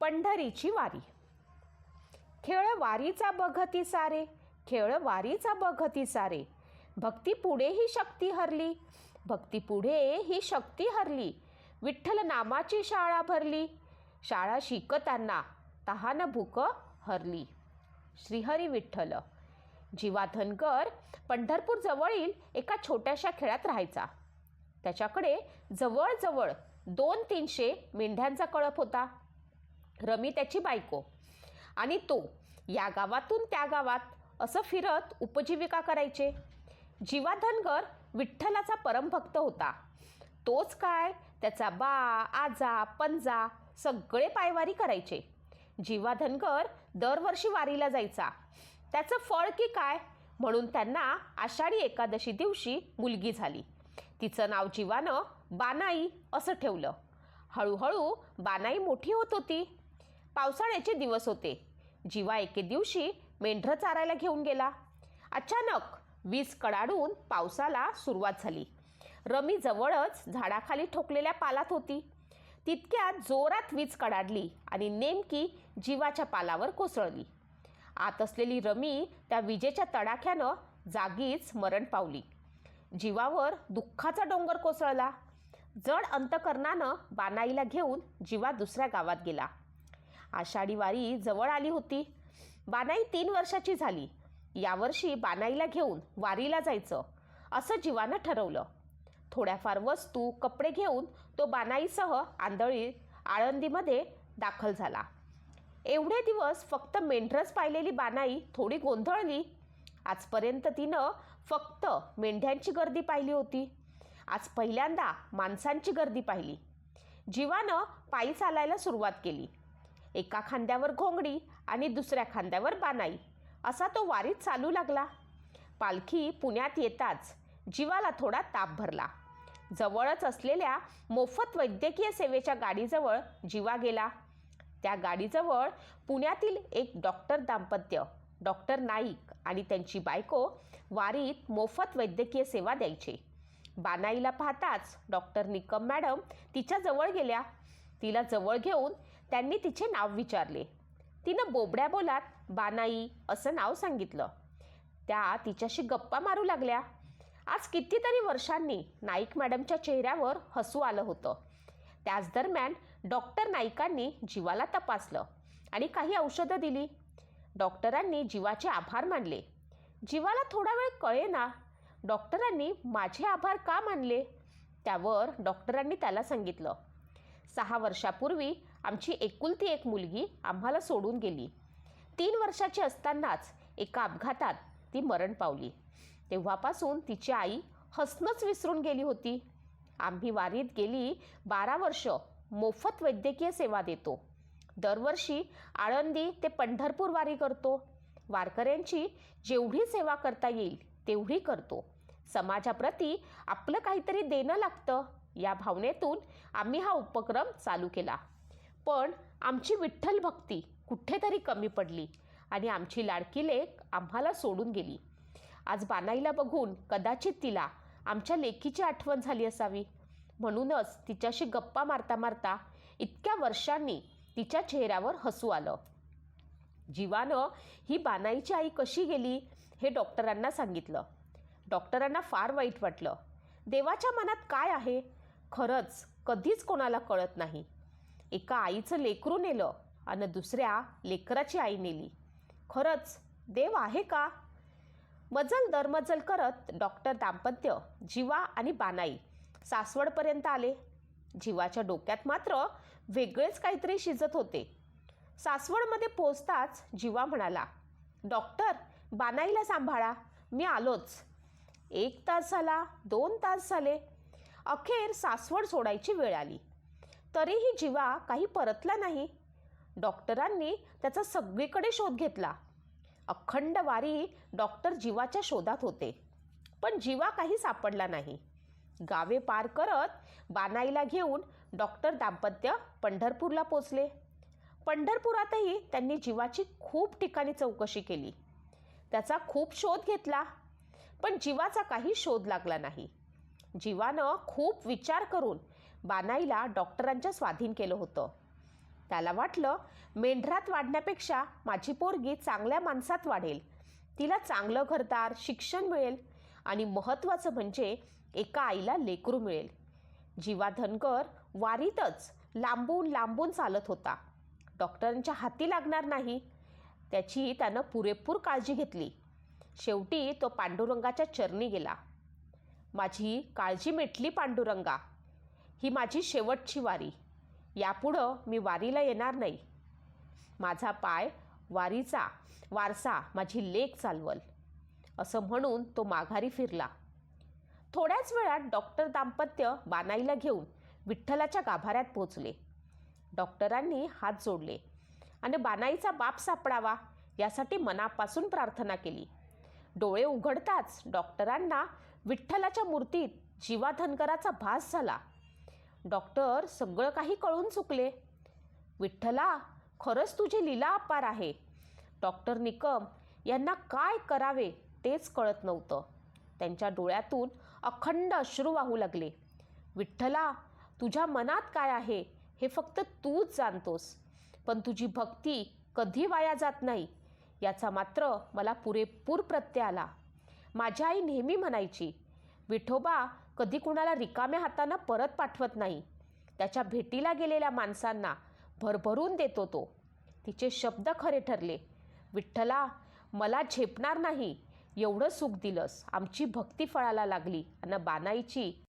पंढरीची वारी. खेळ वारीचा बघती सारे खेळ वारीचा बघती सारे. भक्ती पुढे ही शक्ती हरली भक्ती पुढे ही शक्ती हरली. विठ्ठल नामाची शाळा भरली शाळा शिकताना तहान भूक हरली. श्रीहरी विठ्ठल जीवा धनगर पंढरपूर जवळील एका छोट्याशा खेळात राहायचा. त्याच्याकडे जवळजवळ दोन तीनशे मेंढ्यांचा कळप होता. रमी त्याची बायको. आणि तो या गावातून त्या गावात असं फिरत उपजीविका करायचे. जीवा धनगर विठ्ठलाचा परमभक्त होता. तोच काय त्याचा बा आजा पंजा सगळे पायवारी करायचे. जीवा धनगर दरवर्षी वारीला जायचा. त्याचं फळ की काय? म्हणून त्यांना आषाढी एकादशी दिवशी मुलगी झाली. तिचं नाव जीवानं बानाई असं ठेवलं. हळूहळू बानाई मोठी होत होती. पावसाळ्याचे दिवस होते. जीवा एके दिवशी मेंढरं चारायला घेऊन गेला. अचानक वीज कडाडून पावसाला सुरुवात झाली. रमी जवळच झाडाखाली ठोकलेल्या पालात होती. तितक्यात जोरात वीज कडाडली आणि नेमकी जीवाच्या पालावर कोसळली. आत असलेली रमी त्या विजेच्या तडाख्यानं जागीच मरण पावली. जीवावर दुःखाचा डोंगर कोसळला. जड अंतकरणानं बानाईला घेऊन जीवा दुसऱ्या गावात गेला. आषाढी वारी जवळ आली होती. बानाई तीन वर्षाची झाली. यावर्षी बानाईला घेऊन वारीला जायचं असं जीवानं ठरवलं. थोड्याफार वस्तू कपडे घेऊन तो बानाईसह आंधळी आळंदीमध्ये दाखल झाला. एवढे दिवस फक्त मेंढरच पाहिलेली बानाई थोडी गोंधळली. आजपर्यंत तिनं फक्त मेंढ्यांची गर्दी पाहिली होती. आज पहिल्यांदा माणसांची गर्दी पाहिली. जीवानं पायी चालायला सुरुवात केली. एका खांद्यावर घोंगडी आणि दुसऱ्या खांद्यावर बानाई. असा तो वारीत चालू लागला. पालखी पुण्यात येताच जीवाला थोडा ताप भरला. जवळच असलेल्या मोफत वैद्यकीय सेवेच्या गाडीजवळ जीवा गेला. त्या गाडीजवळ पुण्यातील एक डॉक्टर दाम्पत्य डॉक्टर नाईक आणि त्यांची बायको वारीत मोफत वैद्यकीय सेवा द्यायचे. बानाईला पाहताच डॉक्टर निकम मॅडम तिच्या जवळ गेल्या. तिला जवळ घेऊन त्यांनी तिचे नाव विचारले. तिनं बोबड्या बोलात बानाई असं नाव सांगितलं. त्या तिच्याशी गप्पा मारू लागल्या. आज कितीतरी वर्षांनी नाईक मॅडमच्या चेहऱ्यावर हसू आलं होतं. त्याच दरम्यान डॉक्टर नाईकांनी जीवाला तपासलं आणि काही औषधं दिली. डॉक्टरांनी जीवाचे आभार मानले. जीवाला थोडा वेळ कळेना. डॉक्टरांनी माझे आभार का मानले? त्यावर डॉक्टरांनी त्याला सांगितलं. सहा वर्षापूर्वी आमची एकुलती एक मुलगी आम्हाला सोडून गेली. तीन वर्षाची असतानाच एका अपघातात ती मरण पावली. तेव्हापासून तिची आई हसणंच विसरून गेली होती. आम्ही वारीत गेली बारा वर्ष मोफत वैद्यकीय सेवा देतो. दरवर्षी आळंदी ते पंढरपूर वारी करतो. वारकऱ्यांची जेवढी सेवा करता येईल तेवढी करतो. समाजाप्रती आपलं काहीतरी देणं लागतं. या भावनेतून आम्ही हा उपक्रम चालू केला. पण आमची विठ्ठल भक्ती कुठेतरी कमी पडली आणि आमची लाडकी लेख आम्हाला सोडून गेली. आज बानाईला बघून कदाचित तिला आमच्या लेखीची आठवण झाली असावी. म्हणूनच तिच्याशी गप्पा मारता मारता इतक्या वर्षांनी तिच्या चेहऱ्यावर हसू आलं. जीवानं ही बानाईची आई कशी गेली हे डॉक्टरांना सांगितलं. डॉक्टरांना फार वाईट वाटलं. देवाच्या मनात काय आहे? खरंच कधीच कोणाला कळत नाही. एका आईचं लेकरू नेलं आणि दुसऱ्या लेकराची आई नेली. खरंच देव आहे का? मजल दरमजल करत डॉक्टर दाम्पत्य जीवा आणि बानाई सासवडपर्यंत आले. जीवाच्या डोक्यात मात्र वेगळेच काहीतरी शिजत होते. सासवडमध्ये पोचताच जीवा म्हणाला डॉक्टर बानाईला सांभाळा. मी आलोच. एक तास झाला दोन तास झाले. अखेर सासवड सोडायची वेळ आली. तरीही जीवा काही परतला नाही. डॉक्टरांनी त्याचा सगळीकडे शोध घेतला. अखंड वारी डॉक्टर जीवाच्या शोधात होते. पण जीवा काही सापडला नाही. गावे पार करत बानाईला घेऊन डॉक्टर दाम्पत्य पंढरपूरला पोचले. पंढरपुरातही त्यांनी जीवाची खूप ठिकाणी चौकशी केली. त्याचा खूप शोध घेतला. पण जीवाचा काही शोध लागला नाही. जीवानं खूप विचार करून बानाईला डॉक्टरांच्या स्वाधीन केलं होतं. त्याला वाटलं मेंढरात वाढण्यापेक्षा माझी पोरगी चांगल्या माणसात वाढेल. तिला चांगलं घरदार शिक्षण मिळेल आणि महत्त्वाचं म्हणजे एका आईला लेकरू मिळेल. जीवा धनगर वारीतच लांबून लांबून चालत होता. डॉक्टरांच्या हाती लागणार नाही त्याची त्यानं पुरेपूर काळजी घेतली. शेवटी तो पांडुरंगाच्या चरणी गेला. माझी काळजी मिटली पांडुरंगा. ही माझी शेवटची वारी. यापुढं मी वारीला येणार नाही. माझा पाय वारीचा वारसा माझी लेक चालवल असं म्हणून तो माघारी फिरला. थोड्याच वेळात डॉक्टर दाम्पत्य बानाईला घेऊन विठ्ठलाच्या गाभाऱ्यात पोचले. डॉक्टरांनी हात जोडले आणि बानाईचा बाप सापडावा यासाठी मनापासून प्रार्थना केली. डोळे उघडताच डॉक्टरांना विठ्ठलाच्या मूर्तीत जीवाधनकराचा भास झाला. डॉक्टर सगळं काही कळून चुकले. विठ्ठला खरंच तुझी लीला अपार आहे. डॉक्टर निकम यांना काय करावे तेच कळत नव्हतं. त्यांच्या डोळ्यातून अखंड अश्रू वाहू लागले. विठ्ठला तुझ्या मनात काय आहे हे फक्त तूच जाणतोस पण तुझी भक्ती कधी वाया जात नाही याचा मात्र मला पुरेपूर प्रत्यय आला. माझी आई नेहमी म्हणायची विठोबा कधी कुणाला रिकाम्या हातानं परत पाठवत नाही. त्याच्या भेटीला गेलेल्या माणसांना भरभरून देतो तो. तिचे शब्द खरे ठरले. विठ्ठला मला झेपणार नाही. एवढं सुख दिलंस. आमची भक्ती फळाला लागली. आणि बानाईची